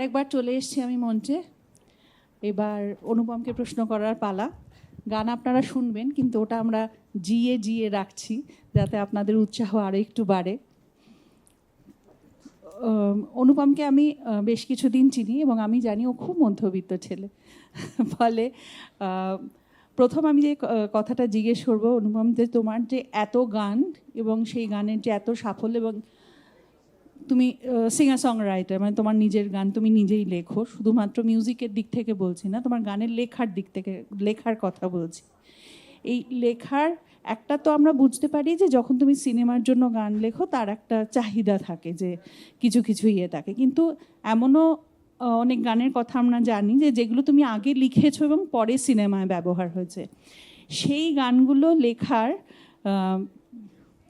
আরেকবার চলে এসেছি আমি মঞ্চে। এবার অনুপমকে প্রশ্ন করার পালা। গান আপনারা শুনবেন, কিন্তু ওটা আমরা জিয়ে জিয়ে রাখছি যাতে আপনাদের উৎসাহ আরও একটু বাড়ে। অনুপমকে আমি বেশ কিছুদিন চিনি এবং আমি জানি ও খুব মধ্যবিত্ত ছেলে। ফলে প্রথম আমি যে কথাটা জিজ্ঞেস করব, অনুপম, যে তোমার যে এত গান এবং সেই গানের যে এত সাফল্য এবং তুমি সিঙ্গার সং রাইটার মানে তোমার নিজের গান তুমি নিজেই লেখো, শুধুমাত্র মিউজিকের দিক থেকে বলছি না, তোমার গানের লেখার দিক থেকে, লেখার কথা বলছি। এই লেখার একটা তো আমরা বুঝতে পারি যে যখন তুমি সিনেমার জন্য গান লেখো, তার একটা চাহিদা থাকে যে কিছু কিছু ইয়ে থাকে। কিন্তু এমনও অনেক গানের কথা আমরা জানি যে যেগুলো তুমি আগে লিখেছো এবং পরে সিনেমায় ব্যবহার হয়েছে। সেই গানগুলো লেখার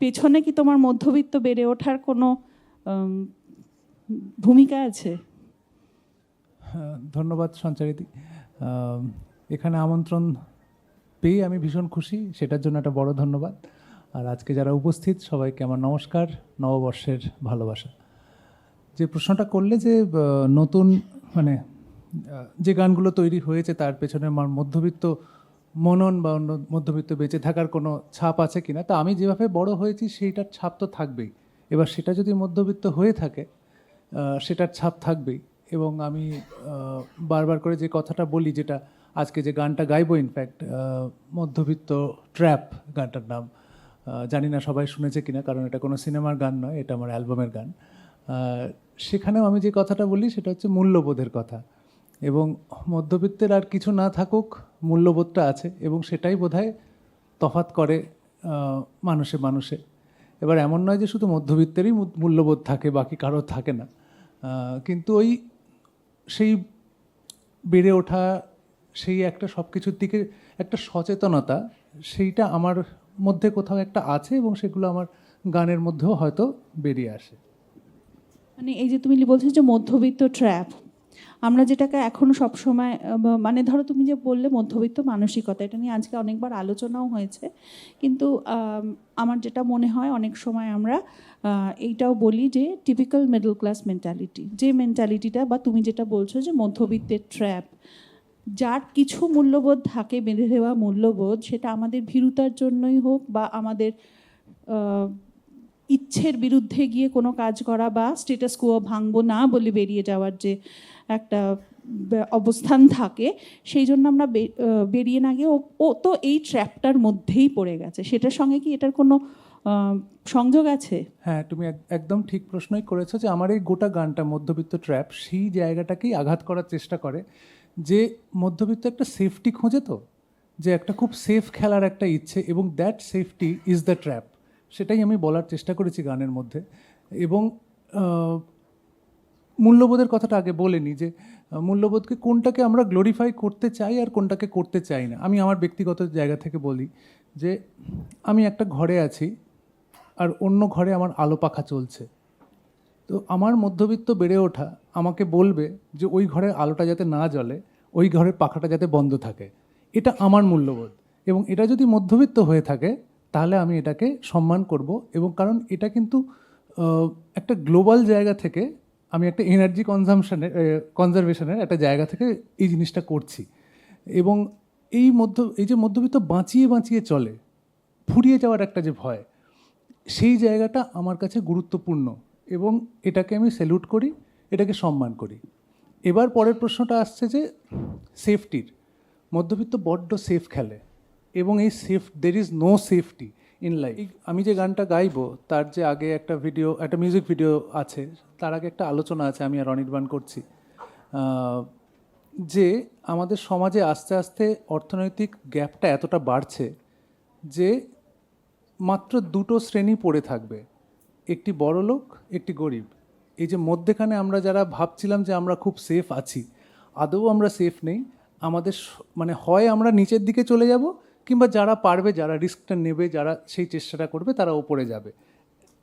পেছনে কি তোমার মধ্যবিত্ত বেড়ে ওঠার কোনো ভূমিকা আছে? হ্যাঁ, ধন্যবাদ সঞ্চারিতি এখানে আমন্ত্রণ পেয়ে আমি ভীষণ খুশি সেটার জন্য একটা বড় ধন্যবাদ। আর আজকে যারা উপস্থিত সবাইকে আমার নমস্কার নববর্ষের ভালোবাসা। যে প্রশ্নটা করলে যে নতুন মানে যে গানগুলো তৈরি হয়েছে তার পেছনে আমার মধ্যবিত্ত মনন বা অন্য মধ্যবিত্ত বেঁচে থাকার কোনো ছাপ আছে কিনা তা আমি যেভাবে বড় হয়েছি সেইটার ছাপ তো থাকবেই। এবার সেটা যদি মধ্যবিত্ত হয়ে থাকে সেটার ছাপ থাকবেই। এবং আমি বারবার করে যে কথাটা বলি, যেটা আজকে যে গানটা গাইবো ইনফ্যাক্ট মধ্যবিত্ত ট্র্যাপ গানটার নাম জানি না সবাই শুনেছে কিনা, কারণ এটা কোনো সিনেমার গান নয়, এটা আমার অ্যালবামের গান। সেখানেও আমি যে কথাটা বলি, সেটা হচ্ছে মূল্যবোধের কথা। এবং মধ্যবিত্তের আর কিছু না থাকুক, মূল্যবোধটা আছে, এবং সেটাই বোধহয় তফাত করে মানুষে মানুষে। এবার এমন নয় যে শুধু মধ্যবিত্তেরই মূল্যবোধ থাকে, বাকি কারও থাকে না। কিন্তু ওই সেই বেড়ে ওঠা, সেই একটা সব কিছুর দিকে একটা সচেতনতা, সেইটা আমার মধ্যে কোথাও একটা আছে এবং সেগুলো আমার গানের মধ্যেও হয়তো বেরিয়ে আসে। মানে এই যে তুমি বলছো যে মধ্যবিত্ত ট্র্যাপ আমরা যেটাকে এখনও সবসময় মানে ধরো তুমি যে বললে মধ্যবিত্ত মানসিকতা, এটা নিয়ে আজকে অনেকবার আলোচনাও হয়েছে। কিন্তু আমার যেটা মনে হয় অনেক সময় আমরা এইটাও বলি যে টিপিক্যাল মিডল ক্লাস মেন্টালিটি যে মেন্টালিটিটা বা তুমি যেটা বলছো যে মধ্যবিত্তের ট্র্যাপ যার কিছু মূল্যবোধ থাকে, বেঁধে দেওয়া মূল্যবোধ, সেটা আমাদের ভীরুতার জন্যই হোক বা আমাদের ইচ্ছের বিরুদ্ধে গিয়ে কোনো কাজ করা বা স্টেটাস কুয়ো ভাঙবো না বলে বেরিয়ে যাওয়ার যে একটা অবস্থান থাকে, সেই জন্য আমরা বেরিয়ে না গিয়ে ও- তো এই ট্র্যাপটার মধ্যেই পড়ে গেছে। সেটার সঙ্গে কি এটার কোনো সংযোগ আছে? হ্যাঁ তুমি এক- একদম ঠিক প্রশ্নই করেছ যে আমার এই গোটা গানটা মধ্যবিত্ত ট্র্যাপ সেই জায়গাটাকেই আঘাত করার চেষ্টা করে যে মধ্যবিত্ত একটা সেফটি খোঁজে তো, যে একটা খুব সেফ খেলার একটা ইচ্ছে এবং that safety is the trap সেটাই আমি বলার চেষ্টা করেছি গানের মধ্যে। এবং মূল্যবোধের কথাটা আগে বলেনি যে, মূল্যবোধকে কোনটাকে আমরা গ্লোরিফাই করতে চাই আর কোনটাকে করতে চাই না। আমি আমার ব্যক্তিগত জায়গা থেকে বলি যে, আমি একটা ঘরে আছি আর অন্য ঘরে আমার আলো পাখা চলছে। তো আমার মধ্যবিত্ত বেড়ে ওঠা আমাকে বলবে যে, ওই ঘরের আলোটা যাতে না জ্বলে, ওই ঘরের পাখাটা যাতে বন্ধ থাকে। এটা আমার মূল্যবোধ। এবং এটা যদি মধ্যবিত্ত হয়ে থাকে তাহলে আমি এটাকে সম্মান করব এবং কারণ এটা কিন্তু একটা গ্লোবাল জায়গা থেকে আমি একটা এনার্জি কনজামশনের কনজারভেশনের একটা জায়গা থেকে এই জিনিসটা করছি। এবং এই মধ্য, এই যে মধ্যবিত্ত বাঁচিয়ে বাঁচিয়ে চলে, ফুরিয়ে যাওয়ার একটা যে ভয়, সেই জায়গাটা আমার কাছে গুরুত্বপূর্ণ এবং এটাকে আমি স্যালুট করি, এটাকে সম্মান করি। এবার পরের প্রশ্নটা আসছে যে সেফটির মধ্যবিত্ত বড্ড সেফ খেলে। এবং এই safe there is no safety in life আমি যে গানটা গাইবো, তার যে আগে একটা ভিডিও একটা মিউজিক ভিডিও আছে, তার আগে একটা আলোচনা আছে, আমি আর অনির্বাণ করছি। যে আমাদের সমাজে আস্তে আস্তে অর্থনৈতিক গ্যাপটা এতটা বাড়ছে যে মাত্র দুটো শ্রেণি পড়ে থাকবে, একটি বড় লোক, একটি গরিব। এই যে মধ্যেখানে আমরা যারা ভাবছিলাম যে আমরা খুব সেফ আছি, আদৌ আমরা সেফ নেই, আমাদের মানে হয় আমরা নিচের দিকে চলে যাব কিংবা যারা পারবে, যারা রিস্কটা নেবে, যারা সেই চেষ্টাটা করবে, তারা ওপরে যাবে।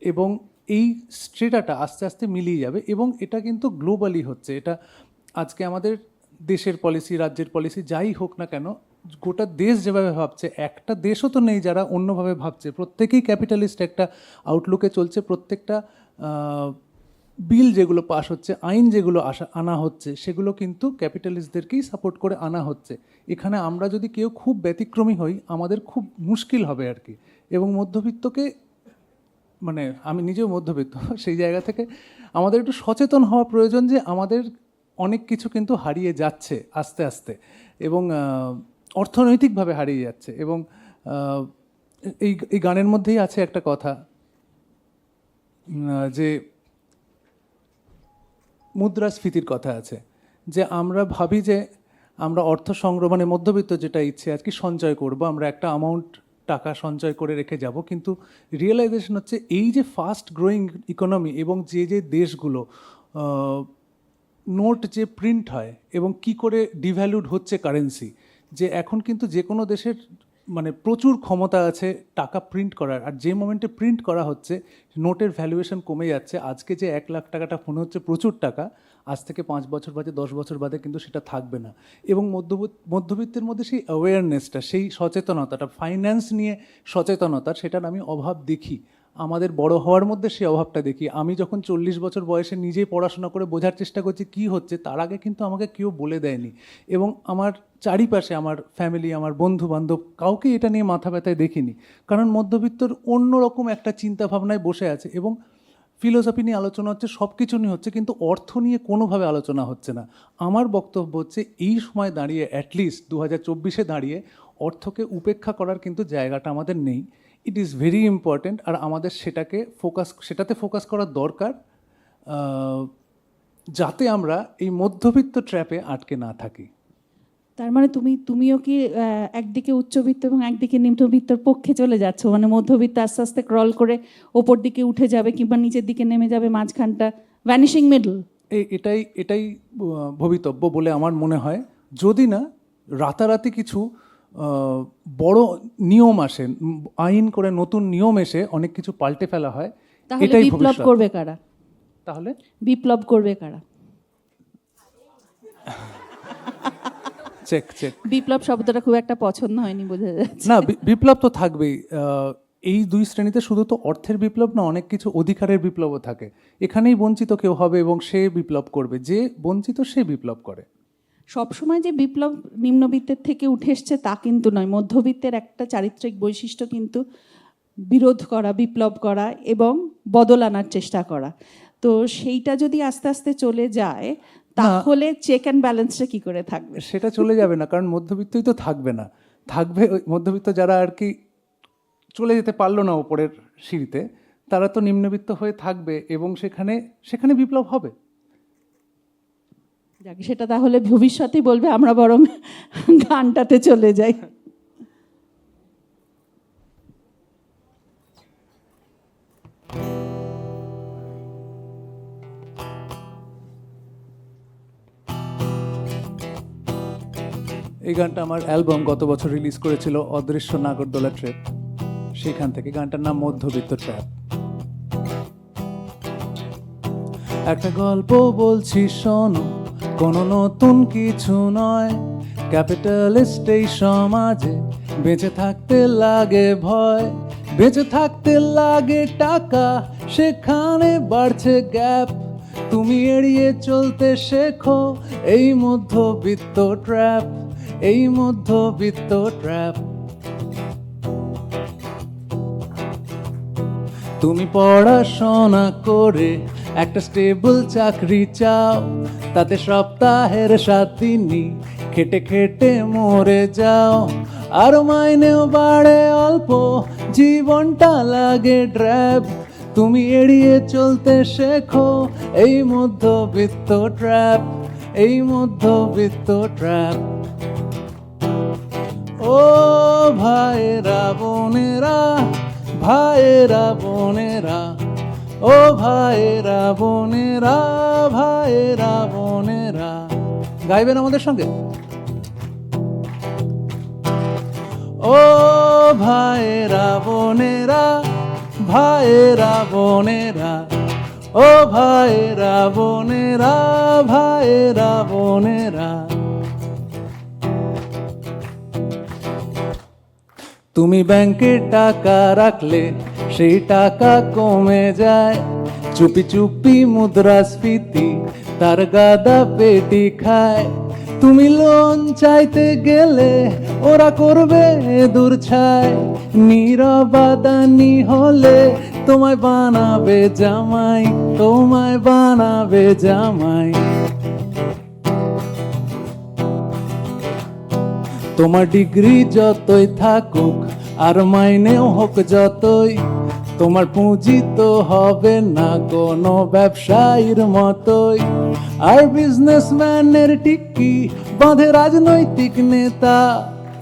এবং এই স্ট্রেটাটা আস্তে আস্তে মিলিয়ে যাবে এবং এটা কিন্তু গ্লোবালি হচ্ছে। এটা আজকে আমাদের দেশের পলিসি রাজ্যের পলিসি যাই হোক না কেন, গোটা দেশ যেভাবে ভাবছে, একটা দেশও তো নেই যারা অন্যভাবে ভাবছে। প্রত্যেকেই ক্যাপিটালিস্ট একটা আউটলুকে চলছে, প্রত্যেকটা বিল যেগুলো পাশ হচ্ছে, আইন যেগুলো আসা, আনা হচ্ছে, সেগুলো কিন্তু ক্যাপিটালিস্টদেরকেই সাপোর্ট করে আনা হচ্ছে। এখানে আমরা যদি কেউ খুব ব্যতিক্রমী হই, আমাদের খুব মুশকিল হবে আর কি। এবং মধ্যবিত্তকে মানে আমি নিজেও মধ্যবিত্ত, সেই জায়গা থেকে আমাদের একটু সচেতন হওয়া প্রয়োজন যে আমাদের অনেক কিছু কিন্তু হারিয়ে যাচ্ছে আস্তে আস্তে এবং অর্থনৈতিকভাবে হারিয়ে যাচ্ছে এবং এই এই গানের মধ্যেই আছে একটা কথা যে মুদ্রাস্ফীতির কথা আছে, যে আমরা ভাবি যে আমরা অর্থ সংগ্রহ মানে মধ্যবিত্ত যেটা ইচ্ছে আর কি সঞ্চয় করব, আমরা একটা অ্যামাউন্ট টাকা সঞ্চয় করে রেখে যাব, কিন্তু রিয়েলাইজেশন হচ্ছে এই যে ফাস্ট গ্রোয়িং ইকোনমি এবং যে যে দেশগুলো নোট যে প্রিন্ট হয় এবং কি করে ডিভ্যালুড হচ্ছে কারেন্সি যে এখন কিন্তু যে কোনো দেশের মানে প্রচুর ক্ষমতা আছে টাকা প্রিন্ট করার। আর যে মোমেন্টে প্রিন্ট করা হচ্ছে নোটের ভ্যালুয়েশন কমে যাচ্ছে। আজকে যে এক লাখ টাকাটা মনে হচ্ছে প্রচুর টাকা, আজ থেকে পাঁচ বছর বাদে, দশ বছর বাদে কিন্তু সেটা থাকবে না। এবং মধ্যবিত্ত মধ্যবিত্তের মধ্যে সেই অ্যাওয়ারনেসটা সেই সচেতনতাটা ফাইন্যান্স নিয়ে সচেতনতা, সেটার আমি অভাব দেখি। আমাদের বড় হওয়ার মধ্যে সেই অভাবটা দেখি। আমি যখন চল্লিশ বছর বয়সে নিজেই পড়াশোনা করে বোঝার চেষ্টা করছি, কি হচ্ছে? তার আগে কিন্তু আমাকে কেউ বলে দেয়নি। এবং আমার চারিপাশে আমার ফ্যামিলি আমার বন্ধু বান্ধব কাউকে এটা নিয়ে মাথা ব্যথায় দেখিনি। কারণ মধ্যবিত্তর অন্যরকম একটা চিন্তা ভাবনায় বসে আছে এবং ফিলোসফি নিয়ে আলোচনা হচ্ছে সব কিছু নিয়ে হচ্ছে, কিন্তু অর্থ নিয়ে কোনোভাবে আলোচনা হচ্ছে না। আমার বক্তব্য হচ্ছে, এই সময় দাঁড়িয়ে অ্যাটলিস্ট দু হাজার চব্বিশে দাঁড়িয়ে অর্থকে উপেক্ষা করার কিন্তু জায়গাটা আমাদের নেই। ইট ইজ ভেরি ইম্পর্ট্যান্ট আর আমাদের সেটাকে ফোকাস সেটাতে ফোকাস করার দরকার যাতে আমরা এই মধ্যবিত্ত ট্র্যাপে আটকে না থাকি। তার মানে তুমি তুমিও কি একদিকে উচ্চবিত্ত এবং একদিকে নিম্নবিত্তর পক্ষে চলে যাচ্ছ? মানে মধ্যবিত্ত আস্তে আস্তে ক্রল করে ওপর দিকে উঠে যাবে কিংবা নিচের দিকে নেমে যাবে মাঝখানটা ভ্যানিশিং মিডল এই এটাই এটাই ভবিতব্য বলে আমার মনে হয়। যদি না রাতারাতি কিছু বড় নিয়ম আসে আইন করে নতুন নিয়ম এসে অনেক কিছু পাল্টে ফেলা হয় এটাই বিপ্লব করবে কারা? তাহলে? বিপ্লব করবে কারা? চেক চেক বিপ্লব শব্দটা খুব একটা পছন্দ হয়নি বোঝা যাচ্ছে। না বিপ্লব তো থাকবেই। এই দুই শ্রেণীতে শুধু তো অর্থের বিপ্লব না অনেক কিছু অধিকারের বিপ্লবও থাকে। এখানেই বঞ্চিত কেউ হবে এবং সে বিপ্লব করবে। যে বঞ্চিত সে বিপ্লব করে। সবসময় যে বিপ্লব নিম্নবিত্তের থেকে উঠে এসছে তা কিন্তু নয়। মধ্যবিত্তের একটা চারিত্রিক বৈশিষ্ট্য কিন্তু বিরোধ করা বিপ্লব করা এবং বদল আনার চেষ্টা করা। তো সেইটা যদি আস্তে আস্তে চলে যায় তাহলে চেক অ্যান্ড ব্যালেন্সটা কি করে থাকবে? সেটা চলে যাবে না কারণ মধ্যবিত্তই তো থাকবে না। থাকবে ওই মধ্যবিত্ত যারা আর কি চলে যেতে পারল না ওপরের সিঁড়িতে তারা তো নিম্নবিত্ত হয়ে থাকবে এবং সেখানে সেখানে বিপ্লব হবে। যাকে, সেটা তাহলে ভবিষ্যতেই বলবে, আমরা বরং গানটাতে চলে যাই। এই গানটা আমার অ্যালবাম গত বছর রিলিজ করেছিল অদৃশ্য নাগরদোলা ট্রেপ সেখান থেকে গানটার নাম মধ্যবিত্ত ট্র্যাপ। একটা গল্প বলছি, শোনো। কোনো নতুন কিছু নয়। ক্যাপিটালিস্ট এই সমাজে বেঁচে থাকতে লাগে ভয়। বেঁচে থাকতে লাগে টাকা, সেখানে বাড়ছে গ্যাপ। তুমি এড়িয়ে চলতে শেখো, এই মধ্যবিত্ত ট্র্যাপ, এই মধ্যবিত্ত ট্র্যাপ। তুমি পড়াশোনা করে একটা স্টেবল চাকরি চাও, তাতে সপ্তাহের সাত দিনই খেটে খেটে মরে যাও। আর মাইনেও বাড়ে অল্প, জীবনটা লাগে ড্র্যাব। তুমি এড়িয়ে চলতে শেখো, এই মধ্যবিত্ত ট্র্যাপ, এই মধ্যবিত্ত ট্র্যাপ। ও ভাইরা বোনেরা ভাইরা বোনেরা ও ভাইরা বোনেরা ভাইরা বোনেরা, গাইবেন আমাদের সঙ্গে? ও ভাইরা বোনেরা ভাইরা বোনেরা, ও ভাইরা বোনেরা ভাইরা বোনেরা। তুমি ব্যাংকে টাকা রাখলে সেই টাকা কমে যায়। চুপি চুপি মুদ্রাস্ফীতি, তার গাদা পেটি খায়। তুমি লোন চাইতে গেলে ওরা করবে দূর ছায়। নীরবাদানি হলে তোমায় বানাবে জামাই, তোমায় বানাবে জামাই। তোমার ডিগ্রি যতই থাকুক, আর মাইনেও হোক যতই তোমার পুঁজি তো হবে না কোনো ব্যবসায়ীর মতোই। আর বিজনেসম্যানের টিকি বাঁধে রাজনৈতিক নেতা।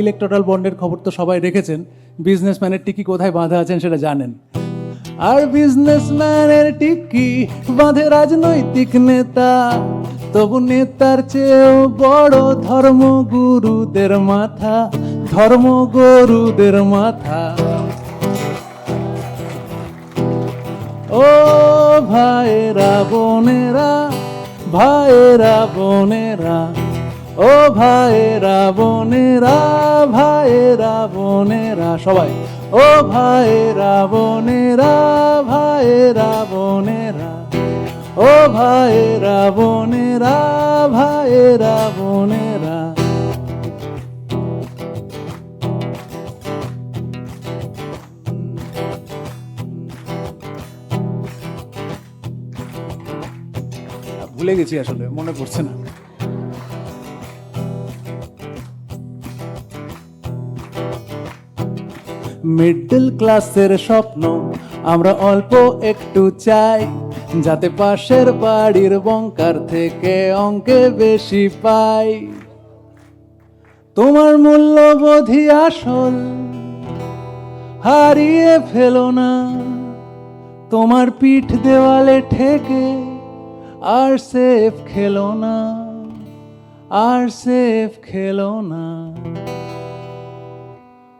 ইলেকট্রাল বন্ডের খবর তো সবাই রেখেছেন বিজনেসম্যানের টিকি কোথায় বাঁধা আছেন সেটা জানেন। আর বিজনেসম্যানের টিকি বাঁধে রাজনৈতিক নেতা। তবু নেতার চেয়েও বড় ধর্মগুরুদের মাথা ধর্মগুরুদের মাথা। ও ভাইরা বোনেরা ভাইরা বোনেরা, ও ভাইরা বোনেরা ভাইরা বোনেরা সবাই। ও ভাইরা বোনেরা ভাইরা বোনেরা, ও ভাইরা বোনেরা ভাইরা বোনেরা ভুলে গেছি আসলে, মনে পড়ছে না। মিডল ক্লাসের স্বপ্ন, আমরা অল্প একটু চাই, যাতে পাশের বাড়ির বঙ্কার থেকে অঙ্কে বেশি পাই। তোমার মূল্যবোধই আসল, হারিয়ে ফেলো না। তোমার পিঠ দেওয়ালে ঠেকে আর সেফ খেলো না, আর সেফ খেলো না।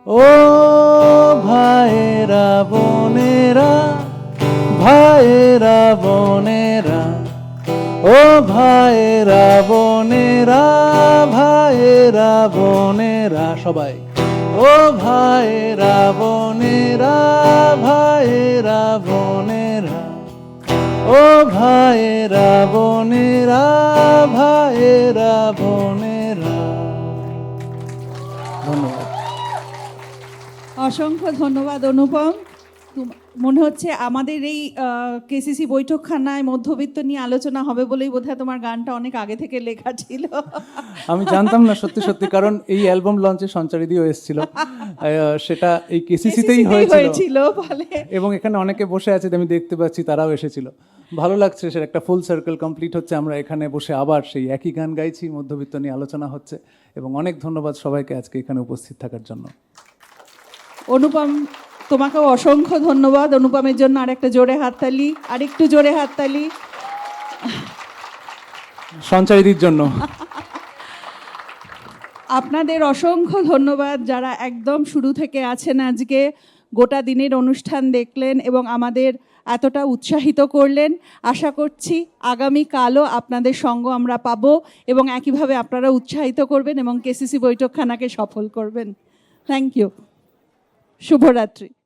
ও ভাইরা বোনেরা ভাইরা বোনেরা, ও ভাইরা বোনেরা ভাইরা বোনেরা সবাই। ও ভাইরা বোনেরা ভাইরা বোনেরা। ও ভাইরা বোনেরা ভাইরা বোনেরা। ধন্যবাদ। অসংখ্য ধন্যবাদ অনুপম। মনে হচ্ছে আমাদের এই কেসিসি বৈঠকখানায় মধ্যবিত্ত নিয়ে আলোচনা হবে বলেই বোধহয় তোমার গানটা অনেক আগে থেকে লেখা ছিল। আমি জানতাম না সত্যি সত্যি কারণ এই অ্যালবাম লঞ্চে সঞ্চারিদিও এসেছিল। সেটা এই কেসিসিতেই হয়েছিল। এবং এখানে অনেকে বসে আছে আমি দেখতে পাচ্ছি তারাও এসেছিল। ভালো লাগছে সেটা একটা ফুল সার্কেল কমপ্লিট হচ্ছে। আমরা এখানে বসে আবার সেই একই গান গাইছি মধ্যবিত্ত নিয়ে আলোচনা হচ্ছে। এবং অনেক ধন্যবাদ সবাইকে আজকে এখানে উপস্থিত থাকার জন্য। অনুপম তোমাকেও অসংখ্য ধন্যবাদ। অনুপমের জন্য আরেকটা জোরে হাততালি আরেকটু জোরে হাততালি। সঞ্চারিদির জন্য। আপনাদের অসংখ্য ধন্যবাদ যারা একদম শুরু থেকে আছেন আজকে। গোটা দিনের অনুষ্ঠান দেখলেন এবং আমাদের এতটা উৎসাহিত করলেন। আশা করছি আগামী কালও আপনাদের সঙ্গ আমরা পাব এবং একইভাবে আপনারা উৎসাহিত করবেন এবং কেসিসি বৈঠকখানাকে সফল করবেন। থ্যাংক ইউ শুভরাত্রি।